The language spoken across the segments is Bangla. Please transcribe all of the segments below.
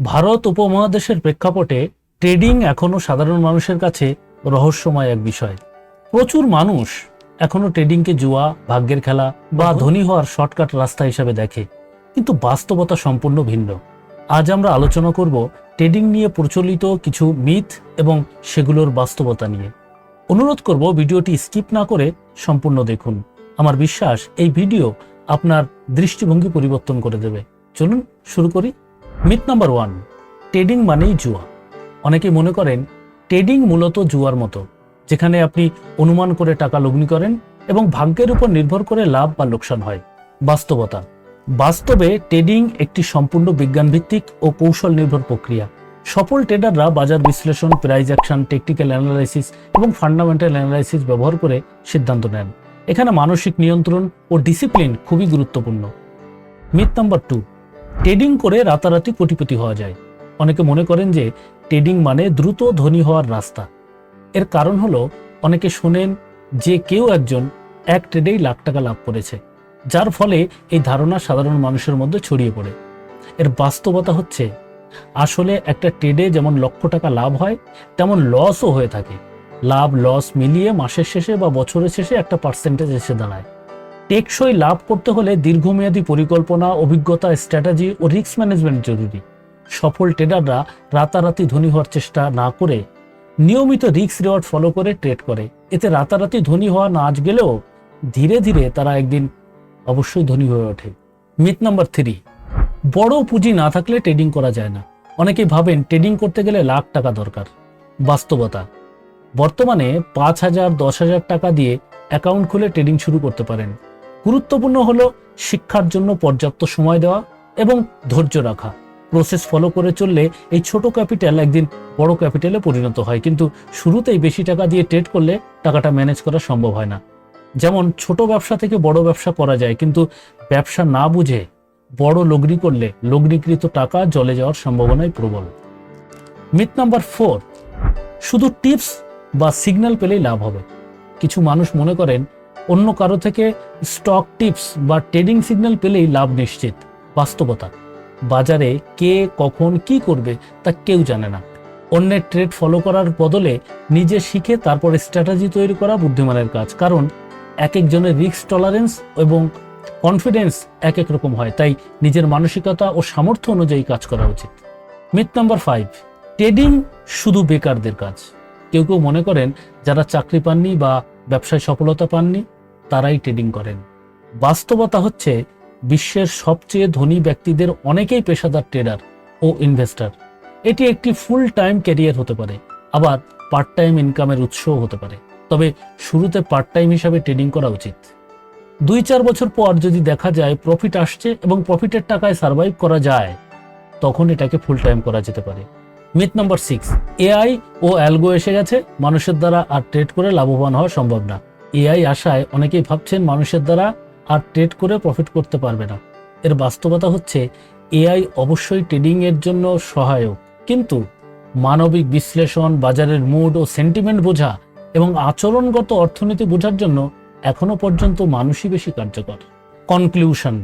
ভারত উপমহাদেশের প্রেক্ষাপটে ট্রেডিং এখনও সাধারণ মানুষের কাছে রহস্যময় এক বিষয়। প্রচুর মানুষ এখনও ট্রেডিংকে জুয়া ভাগ্যের খেলা বা ধনী হওয়ার শর্টকাট রাস্তা হিসাবে দেখে। কিন্তু বাস্তবতা সম্পূর্ণ ভিন্ন। আজ আমরা আলোচনা করব ট্রেডিং নিয়ে প্রচলিত কিছু মিথ এবং সেগুলোর বাস্তবতা নিয়ে। অনুরোধ করব ভিডিওটি স্কিপ না করে সম্পূর্ণ দেখুন। আমার বিশ্বাস এই ভিডিও আপনার দৃষ্টিভঙ্গি পরিবর্তন করে দেবে। চলুন শুরু করি মিথ নাম্বার ওয়ান ট্রেডিং মানেই জুয়া। অনেকে মনে করেন ট্রেডিং মূলত জুয়ার মতো, যেখানে আপনি অনুমান করে টাকা লগ্নি করেন এবং ভাগ্যের উপর নির্ভর করে লাভ বা লোকসান হয়। বাস্তবতা, বাস্তবে ট্রেডিং একটি সম্পূর্ণ বিজ্ঞানভিত্তিক ও কৌশল নির্ভর প্রক্রিয়া। সফল ট্রেডাররা বাজার বিশ্লেষণ প্রাইজ অ্যাকশন টেকনিক্যাল অ্যানালাইসিস এবং ফান্ডামেন্টাল অ্যানালাইসিস ব্যবহার করে সিদ্ধান্ত নেন। এখানে মানসিক নিয়ন্ত্রণ ও ডিসিপ্লিন খুবই গুরুত্বপূর্ণ। মিথ নাম্বার টু ট্রেডিং করে রাতারাতি কোটিপতি হওয়া যায়। অনেকে মনে করেন যে ট্রেডিং মানে দ্রুত ধনী হওয়ার রাস্তা। এর কারণ হলো, অনেকে শোনেন যে কেউ একজন এক ট্রেডেই লাখ টাকা লাভ করেছে, যার ফলে এই ধারণা সাধারণ মানুষের মধ্যে ছড়িয়ে পড়ে। এর বাস্তবতা হচ্ছে, আসলে একটা ট্রেডে যেমন লক্ষ টাকা লাভ হয়, তেমন লসও হয়ে থাকে। লাভ লস মিলিয়ে মাসের শেষে বা বছরের শেষে একটা পার্সেন্টেজ এসে দাঁড়ায়। টেকসই লাভ করতে হলে দীর্ঘমেয়াদী পরিকল্পনা, অভিজ্ঞতা, স্ট্র্যাটেজি ও রিস্ক ম্যানেজমেন্ট জরুরি। সফল ট্রেডাররা রাতারাতি ধনী হওয়ার চেষ্টা না করে নিয়মিত রিস্ক রিওয়ার্ড ফলো করে ট্রেড করে। এতে রাতারাতি ধনী হওয়া না আজ গেলেও ধীরে ধীরে তারা একদিন অবশ্যই ধনী হয়ে ওঠে। মিথ নাম্বার থ্রি, বড় পুঁজি না থাকলে ট্রেডিং করা যায় না। অনেকেই ভাবেন ট্রেডিং করতে গেলে লাখ টাকা দরকার। বাস্তবতা, বর্তমানে পাঁচ হাজার, দশ হাজার টাকা দিয়ে অ্যাকাউন্ট খুলে ট্রেডিং শুরু করতে পারেন। গুরুত্বপূর্ণ হলো শিক্ষার জন্য পর্যাপ্ত সময় দেওয়া এবং ধৈর্য রাখা। প্রসেস ফলো করে চললে এই ছোট ক্যাপিটাল একদিন বড় ক্যাপিটালে পরিণত হয়। কিন্তু শুরুতেই বেশি টাকা দিয়ে ট্রেড করলে টাকাটা ম্যানেজ করা সম্ভব হয় না। যেমন ছোট ব্যবসা থেকে বড় ব্যবসা করা যায়, কিন্তু ব্যবসা না বুঝে বড় লগ্নি করলে লগ্নিকৃত টাকা জলে যাওয়ার সম্ভাবনাই প্রবল। মিথ নাম্বার ফোর শুধু টিপস বা সিগন্যাল পেলেই লাভ হবে। কিছু মানুষ মনে করেন অন্য কারও থেকে স্টক টিপস বা ট্রেডিং সিগন্যাল পেলেই লাভ নিশ্চিত। বাস্তবতা, বাজারে কে কখন কি করবে তা কেউ জানে না। অন্যের ট্রেড ফলো করার বদলে নিজে শিখে তারপরে স্ট্র্যাটেজি তৈরি করা বুদ্ধিমানের কাজ। কারণ এক একজনের রিস্ক টলারেন্স এবং কনফিডেন্স এক এক রকম হয়, তাই নিজের মানসিকতা ও সামর্থ্য অনুযায়ী কাজ করা উচিত। মিথ নাম্বার ফাইভ ট্রেডিং শুধু বেকারদের কাজ। কেউ কেউ মনে করেন, যারা চাকরি পাননি বা ব্যবসায় সফলতা পাননি, তারাই ট্রেডিং করেন। বাস্তবতা হচ্ছে, বিশ্বের সবচেয়ে ধনী ব্যক্তিদের অনেকেই পেশাদার ট্রেডার ও ইনভেস্টার এটি একটি ফুল টাইম ক্যারিয়ার হতে পারে, আবার পার্ট টাইম ইনকামের উৎসও হতে পারে। তবে শুরুতে পার্ট টাইম হিসাবে ট্রেডিং করা উচিত। দুই চার বছর পর যদি দেখা যায় প্রফিট আসছে এবং প্রফিটের টাকায় সার্ভাইভ করা যায়, তখন এটাকে ফুল টাইম করা যেতে পারে। মিথ নম্বর সিক্স এআই ও অ্যালগো এসে গেছে, মানুষের দ্বারা আর ট্রেড করে লাভবান হওয়া সম্ভব না। এআই আশায় অনেকেই ভাবছেন মানুষের দ্বারা আর ট্রেড করে প্রফিট করতে পারবে না। এর বাস্তবতা হচ্ছে এআই অবশ্যই ট্রেডিং এর জন্য সহায়ক। কিন্তু মানবিক বিশ্লেষণ, বাজারের মুড ও সেন্টিমেন্ট বোঝা এবং আচরণগত অর্থনীতি বোঝার জন্য এখনও পর্যন্ত মানুষই বেশি কার্যকর। কনক্লিউশন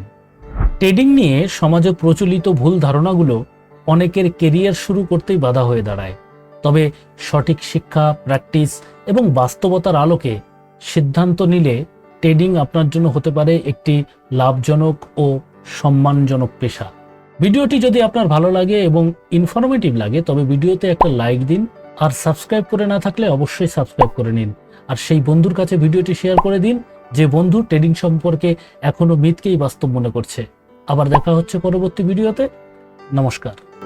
ট্রেডিং নিয়ে সমাজে প্রচলিত ভুল ধারণাগুলো অনেকের কেরিয়ার শুরু করতেই বাধা হয়ে দাঁড়ায়। তবে সঠিক শিক্ষা প্র্যাকটিস এবং বাস্তবতার আলোকে সিদ্ধান্ত নিলে ট্রেডিং আপনার জন্য হতে পারে একটি লাভজনক ও সম্মানজনক পেশা। ভিডিওটি যদি আপনার ভালো লাগে এবং ইনফরমেটিভ লাগে, তবে ভিডিওতে একটা লাইক দিন আর সাবস্ক্রাইব করে না থাকলে অবশ্যই সাবস্ক্রাইব করে নিন। আর সেই বন্ধুর কাছে ভিডিওটি শেয়ার করে দিন, যে বন্ধু ট্রেডিং সম্পর্কে এখনও মিথকেই বাস্তব মনে করছে। আবার দেখা হচ্ছে পরবর্তী ভিডিওতে। নমস্কার।